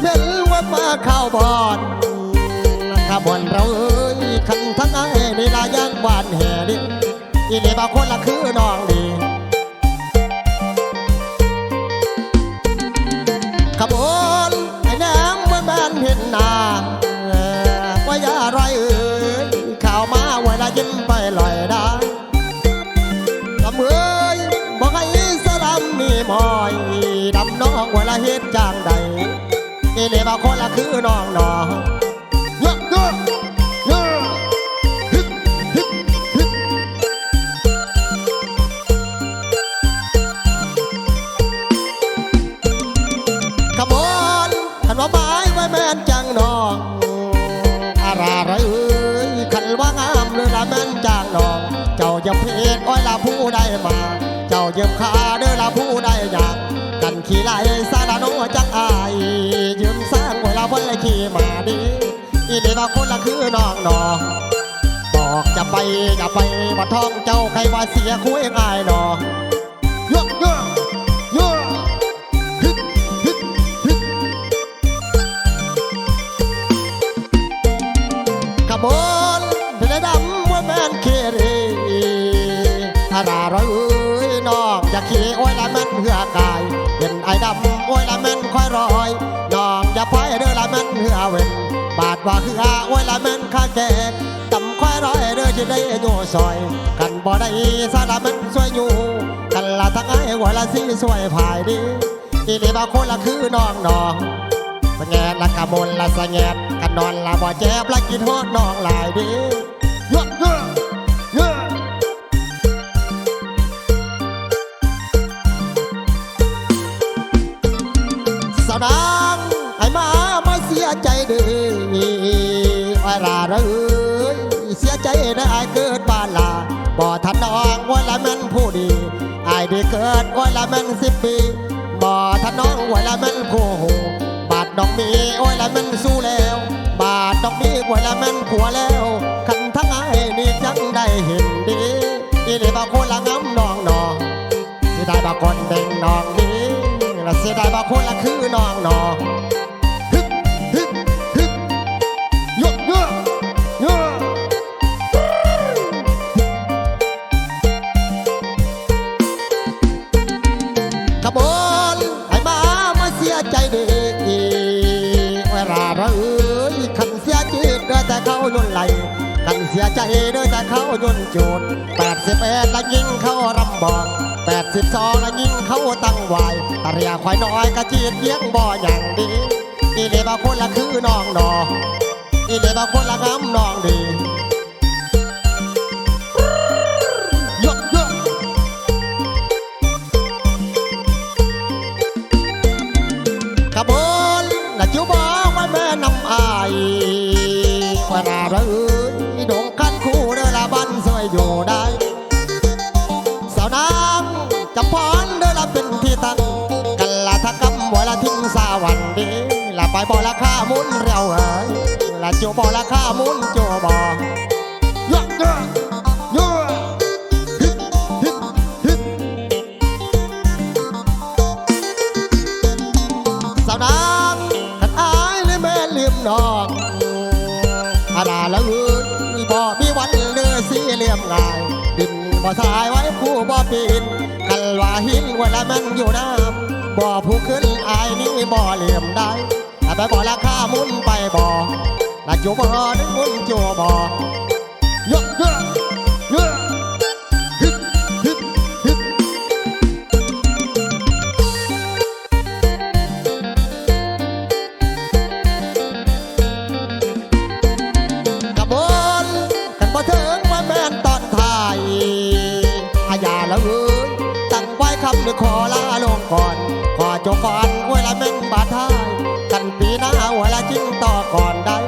เว้นว่ามาข้าวบอนข้าบวนเราเอ้ยขันทั้งไอ้นี่ลายังบานแห่ดิอีนี่บางคนละคือน้องดีขบวนไอ้นงเมื่อแมนเห็นนาว่าอย่าไรเอ่ยข่าวมาเวลายิ้มไปลอยได้กำเอ้ยบอกให้สลัมมีมอยดำน้องเวลาเฮ็ดจางใด อีนี่บางคนละคือน้องน้องเยอะเยอะเยอะฮึดฮึดฮึดขบวนขันว่าไม้ไว้แม่นจังนองอาราไรเอ้ยขันว่างามเลยละแม่นจางนอง เจ้าอย่าเพศอ้อยละผู้ใดมา เจ้าเยี่ยมขาเด้อละผู้ใดอยา ขี่ไล่สารโนจักอายยืมสร้างไว้ละบนเลยขี่มาดีอีนี่บาคนละคือน้องนอบอกจะไปอย่าไปมาท้องเจ้าใครว่าเสียคุยง่ายนอเยอะเยอะเยอะขบวนเดือดำว่าแมนเครีอาราร้อยเอ้ยน้องจะขี่โอ้ยละแม่นเหือกาย ไอ้ดำโอ้ยละแม่นค่อยรอยน้องอย่าพายเด้อละแม่นเหือเว้นบาดว่าเหืออาโอ้ยละแม่นข้าแก่ตำค่อยรอยเด้อจะได้อยู่ซอย กันบ่ได้สาละแม่นสวยอยู่ กันละทั้งไอ้หัวละสีสวยภายดีอีนี่บางคนละคือน้องน้องสแงละกะมนละสแงกันนอนละบ่เจ็บละกินฮอดน้องหลายดียอะเสียใจเดีอ้ราเอ้ยเสียใจนะไอ้เกิดบ้านลาบ่ทันน้องไว้ละม่นผู้ดีไอ้ได้เกิดไว้ละม่นสิบปีบ่ทันน้องไว้ละม่นผู้หูบาดดอกมีโอ้ยละมันสู้แล้ว บาดดอกมีโอ้ยละมันผัวแล้วคันทั้งไอ้นี่จังได้เห็นดีอีนี่บางคนละงำน้องนองสิได้บางคนเด้งน้องดีและเสิได้บางคนละคือน้องนอง แต่เขายุ่นไหลกันเสียใจเด้อแต่เขายุ่นจูดแปดสิบเอ็ดละยิงเขารำบอกแปดสิบสองละยิงเขาตั้งไวตะเรียควายน้อยกะจีดเยียงบ่อย่างดีอีเดบาคนละคือน้องนออีเดบาคนละงามน้องดี ไปบ่อละข้ามุนเรียวเอ้ยละโจบ่ละข้ามุนโจูบ่เยอะเยอะเยอะฮึดฮึดฮึดสาวนางขันอายเลยแม่ลืมน้องอาดาละอ้ยบ่มีวันเลือสีเหลี่ยมง่ายดินบ่ทรายไว้คู่บ่ปีนกันว่าหินเวลามันอยู่น้ำบ่ผู้ขึ้นอายนี่บ่เหลี่ยมได้ ไปบ่ราคามุนไปบ่ละจูบ่นึกมุนจูบ่เยอะเยอะเยอะฮึดฮึดฮึดกระบนกันบ่ถึงว่าแม่นตอนถ่ายอาญาละเอ้ยตั้งไว้คำหรือขอลาลงก่อน ขอจงก่อน ก่อนได้